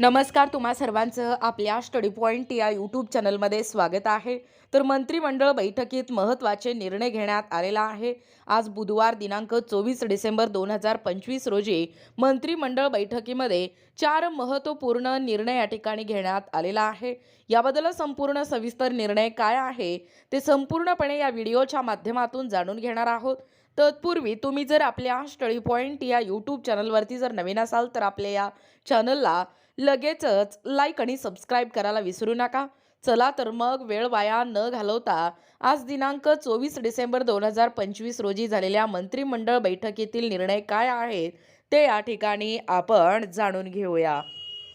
नमस्कार तुम्हा सर्वांचं आपल्या स्टडी पॉईंट या यूट्यूब चॅनलमध्ये स्वागत आहे. तर मंत्रिमंडळ बैठकीत महत्त्वाचे निर्णय घेण्यात आलेला आहे. आज बुधवार दिनांक चोवीस डिसेंबर दोन हजार पंचवीस रोजी मंत्रिमंडळ बैठकीमध्ये चार महत्त्वपूर्ण निर्णय या ठिकाणी घेण्यात आलेला आहे. याबद्दल संपूर्ण सविस्तर निर्णय काय आहे ते संपूर्णपणे या व्हिडिओच्या माध्यमातून जाणून घेणार आहोत. तत्पूर्वी तुम्ही जर आपल्या स्टडी पॉईंट या यूट्यूब चॅनलवरती जर नवीन असाल तर आपल्या या चॅनलला लगेचच लाईक आणि सबस्क्राईब करायला विसरू नका. चला तर मग वेळ वाया न घालवता आज दिनांक चोवीस डिसेंबर दोन हजार पंचवीस रोजी झालेल्या मंत्रिमंडळ बैठकीतील निर्णय काय आहेत ते या ठिकाणी आपण जाणून घेऊया.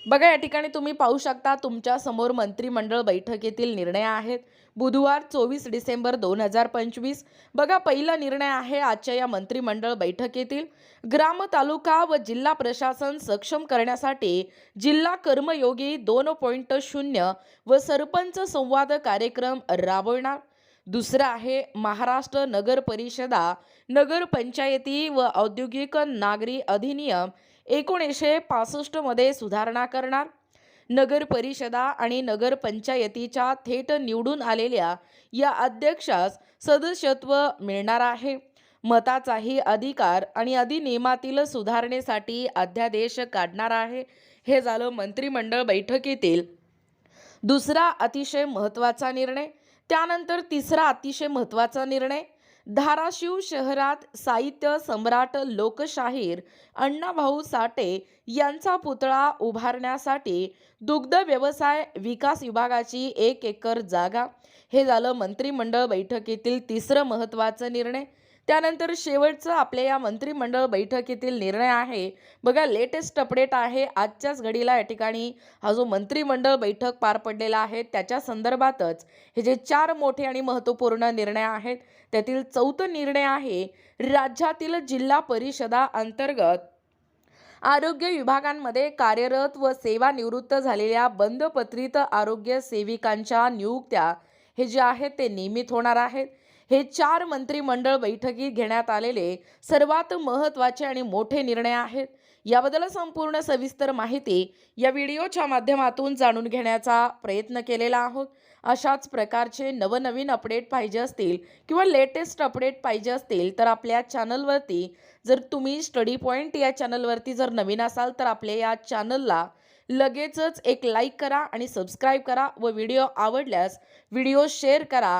बघा या ठिकाणी तुम्ही पाहू शकता तुमच्यासमोर मंत्रिमंडळ बैठकीतील निर्णय आहेत. बुधवार चोवीस डिसेंबर दोन हजार पंचवीस. बघा पहिला निर्णय आहे आजच्या या मंत्रिमंडळ बैठकीतील. ग्राम तालुका व जिल्हा प्रशासन सक्षम करण्यासाठी जिल्हा कर्मयोगी दोन पॉईंट शून्य व सरपंच संवाद कार्यक्रम राबवणार. दुसरं आहे महाराष्ट्र नगर परिषदा नगरपंचायती व औद्योगिक नागरी अधिनियम. एकोणीसशे पासष्टमध्ये सुधारणा करणार. नगर परिषदा आणि नगरपंचायतीच्या थेट निवडून आलेल्या या अध्यक्षास सदस्यत्व मिळणार आहे. मताचाही अधिकार आणि अधिनियमातील सुधारणेसाठी अध्यादेश काढणार आहे. हे झालं मंत्रिमंडळ बैठकीतील दुसरा अतिशय महत्त्वाचा निर्णय. त्यानंतर तिसरा अतिशय महत्त्वाचा निर्णय. धाराशिव शहरात साहित्य सम्राट लोकशाहीर अण्णाभाऊ साठे यांचा पुतळा उभारण्यासाठी दुग्ध व्यवसाय विकास विभागाची एक एकर जागा. हे झालं मंत्रिमंडळ बैठकीतील तिसरं महत्त्वाचं निर्णय. त्यानंतर शेवटचं आपल्या या मंत्रिमंडळ बैठकीतील निर्णय आहे. बघा लेटेस्ट अपडेट आहे. आजच्याच घडीला या ठिकाणी हा जो मंत्रिमंडळ बैठक पार पडलेला आहे त्याच्या संदर्भातच हे जे चार मोठे आणि महत्त्वपूर्ण निर्णय आहेत त्यातील चौथं निर्णय आहे राज्यातील जिल्हा परिषदा अंतर्गत आरोग्य विभागांमध्ये कार्यरत व सेवानिवृत्त झालेल्या बंदपत्रित आरोग्य सेविकांच्या नियुक्त्या हे जे आहेत ते नियमित होणार आहेत. हे चार मंत्रिमंडळ बैठकीत घेण्यात आलेले सर्वात महत्त्वाचे आणि मोठे निर्णय आहेत. याबद्दल संपूर्ण सविस्तर माहिती या व्हिडिओच्या माध्यमातून जाणून घेण्याचा प्रयत्न केलेला आहोत. अशाच प्रकारचे नवनवीन अपडेट पाहिजे असतील किंवा लेटेस्ट अपडेट पाहिजे असतील तर आपल्या चॅनलवरती जर तुम्ही स्टडी पॉईंट या चॅनलवरती जर नवीन असाल तर आपल्या या चॅनलला लगेचच एक लाईक करा आणि सबस्क्राईब करा व व्हिडिओ आवडल्यास व्हिडिओ शेअर करा.